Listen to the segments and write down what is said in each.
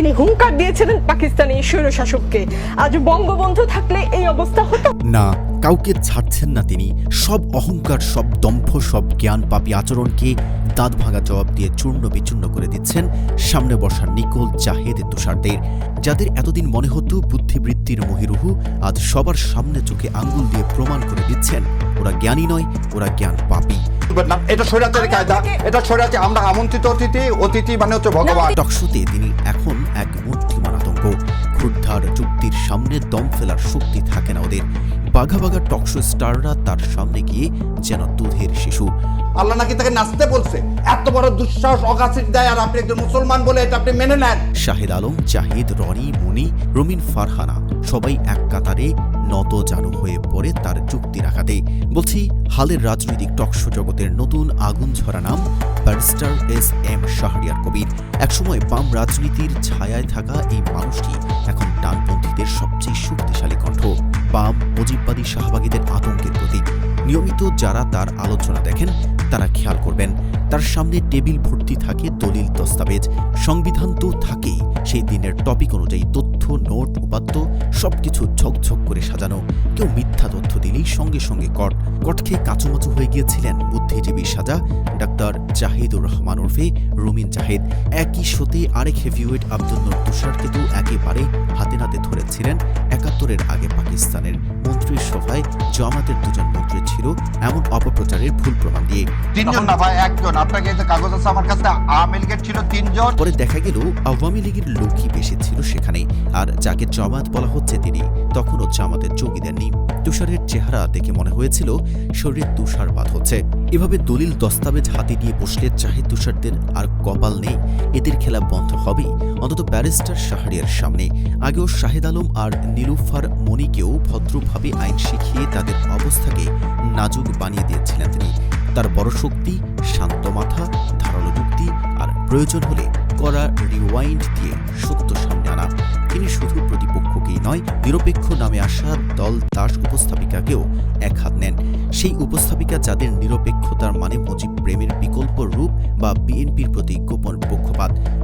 তিনি হুঙ্কার দিয়েছিলেন পাকিস্তানি স্বৈরশাসককে। আজ বঙ্গবন্ধু থাকলে এই অবস্থা হতো? না, কাউকে ছাড়ছেন না তিনি। সব অহংকার, সব দম্ভ, সব জ্ঞান পাপী আচরণকে দাঁত ভাঙা জবাব দিয়ে চূর্ণ বিচূর্ণ করে দিচ্ছেন সামনে বসা নিকোল, জাহেদ, তুষারদের। যাদের এতদিন মনে হতো বুদ্ধিবৃত্তির মহিরুহু, আজ সবার সামনে চোখে আঙ্গুল দিয়ে প্রমাণ করে দিচ্ছেন, ওরা জ্ঞানী নয়, ওরা জ্ঞান পাপী। না, এটা স্বৈরাচারের কায়দা। এটা স্বৈরাচার আমরা আমন্ত্রিত অতিথি অতিথি মানে হচ্ছে ভগবান। টকশুতে তিনি এখন এক মূর্তিমান আতঙ্ক। ক্ষুদ্ধার চুক্তির সামনে দম ফেলার শক্তি থাকে না ওদের। বাঘা বাঘা টকশো স্টাররা তার সামনে গিয়ে যেন দুধের শিশু। আল্লাহ নাকি তাকে নাচতে বলছে? এত বড় দুঃসাহস অগাছির দেয় আর আপনি একজন মুসলমান বলে এটা আপনি মেনে নেন। শাহিদ আলম জাহিদ রনি মুনি রমিন ফারহানা সবাই এক কাতারে নত জানু হয়ে পড়ে তার যুক্তি রাখাতে। বলছি হালের রাজনৈতিক টকশো জগতের নতুন আগুন ঝরা নাম barrister S M Shahriar Kabir. একসময় বাম রাজনীতির ছায়ায় থাকা এই মানুষটি এখন ডানপন্থীদের সবচেয়ে শক্তিশালী কণ্ঠ। বাম মুজিববাদী শাহবাগীদের আতঙ্কের প্রতীক। নিয়মিত যারা তার আলোচনা দেখেন, তারা খেয়াল করবেন, তার সামনে টেবিল ভর্তি থাকে দলিল দস্তাবেজ। সংবিধান তো থাকেই, সেই দিনের টপিক অনুযায়ী তথ্য নোট, উপাত্ত, সবকিছু ঝকঝক করে সাজানো। কেউ মিথ্যা তথ্য দিলেই সঙ্গে সঙ্গে কট। কট খেয়ে কাঁচুমাচু হয়ে গিয়েছিলেন বুদ্ধিজীবী সাজা, ডাক্তার জাহিদুর রহমান ওরফে রুমিন জাহিদ। একই সতে আরেক হেভিওয়েট আব্দুল নোর তুষারকে তো একেবারে হাতে নাতে ধরেছিলেন একাত্তরের আগে পাকিস্তানের। মন্ত্রীর সভায় জামাতের দুজন মন্ত্রী ছিল এমন অপপ্রচারের ভুল প্রমাণ দিয়ে। তিনজন না ভাই একজন। আপনাকে যে কাগজ আছে আমার কাছে আমেল গেট ছিল তিনজন। পরে দেখা গেল আওয়ামী লীগের লোকই বেশি ছিল সেখানে আর যাকে জামাত বলা হচ্ছে তিনি তখনও জামাতের যোগী দেননি। তুষারের চেহারা দেখে মনে হয়েছিল শরীরে তুষারপাত হচ্ছে। এভাবে দলিল দস্তাবেজ হাতে নিয়ে বসলে চাহে তুষারদের আর কপাল নেই। এদের খেলা বন্ধ হবেই অন্তত ব্যারিস্টার শাহরিয়ার সামনে। আগেও শাহেদ আলম আর নীলুফার মনিকেও ভদ্রভাবে আইন শিখিয়ে তাদের অবস্থাকে নাজুক বানিয়ে দিয়েছিলেন তিনি। তার বড় শক্তি, শান্ত মাথা, ধারালো যুক্তি আর প্রয়োজন হলে করা রিওয়াইন্ড দিয়ে সত্য সামনে আনা। তিনি শুধু প্রতিপক্ষকেই নয়, নিরপেক্ষ নামে আসা দল দাস উপস্থাপিকাকেও এক হাত নেন। সেই উপস্থাপিকা যাদের নিরপেক্ষতার মানে মুজিব প্রেমের বিকল্প রূপ বা বিএনপির প্রতি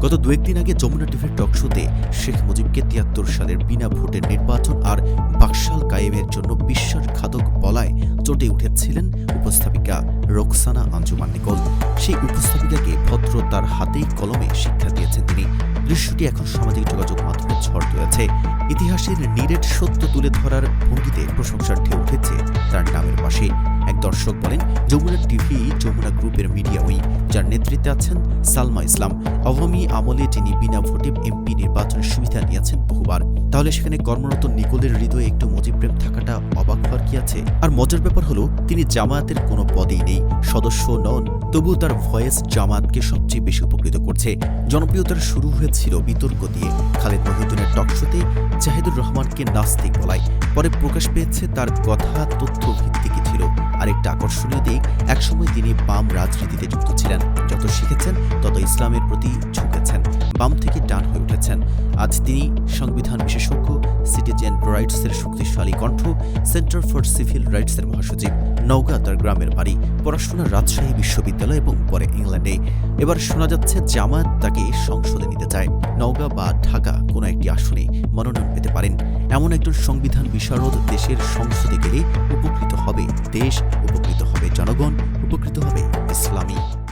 গত দু একদিন আগে যমুনা টিভির টকশোতে শেখ মুজিবকে তিয়াত্তর সালের বিনা ভোটের নির্বাচন আর বাকশাল কায়েমের জন্য বিশ্বাসঘাতক বলায় চটে উঠেছিলেন উপস্থাপিকা রোকসানা আঞ্জুমান নিকল। সেই উপস্থাপিকাকে ভদ্র তার হাতেই কলমে শিক্ষা দিয়েছেন তিনি। দৃশ্যটি এখন সামাজিক যোগাযোগ মাধ্যমে ঝড় তুলেছে ইতিহাসের নিরেট সত্য তুলে ধরার ভঙ্গিতে প্রশংসার ঢেউ উঠেছে তার নামের পাশে এক দর্শক বলেন, যমুনা টিভি, যমুনা গ্রুপের মিডিয়া উইং, যার নেতৃত্বে আছেন সালমা ইসলাম। আওয়ামী আমলে যিনি বিনা ভোটে এমপি নির্বাচনের সুবিধা নিয়েছেন বহুবার। তাহলে সেখানে কর্মরত নিকোলের হৃদয়ে একটু মুজিবপ্রেম থাকাটা অবাক হওয়ার কি আছে? আর মজার ব্যাপার হলো, তিনি জামায়াতের কোনো পদেই নেই, সদস্য নন তবু তার ভয়েস জামাতকে সবচেয়ে বেশি উপকৃত করছে। জনপ্রিয়তার শুরু হয়েছিল বিতর্ক দিয়ে। খালেদ মহিউদ্দিনের টকশোতে জাহিদুর রহমানকে নাস্তিক বলায়। পরে প্রকাশ পেয়েছে তার কথা, তথ্য ভিত্তিকই ছিল আরেকটা আকর্ষণীয় দিক। একসময় তিনি বাম রাজনীতিতে যুক্ত ছিলেন। যত শিখেছেন, তত ইসলামের প্রতি ঝুঁকেছেন। বাম থেকে ডান হয়ে উঠেছেন। আজ তিনি সংবিধান বিশেষজ্ঞ, সিটিজেন রাইটসের শক্তিশালী কণ্ঠ, সেন্টার ফর সিভিল রাইটসের মহাসচিব। নওগাঁ তার গ্রামের বাড়ি, পড়াশোনা রাজশাহী বিশ্ববিদ্যালয় এবং পরে ইংল্যান্ডে। এবার শোনা যাচ্ছে জামায়াত তাকে সংসদে নিতে চায়। নওগাঁ বা ঢাকা কোনো একটি আসনে মনোনয়ন পেতে পারেন। এমন একজন সংবিধান বিশারদ দেশের সংসদে গেলে উপকৃত হবে দেশ, উপকৃত হবে জনগণ, উপকৃত হবে ইসলামী।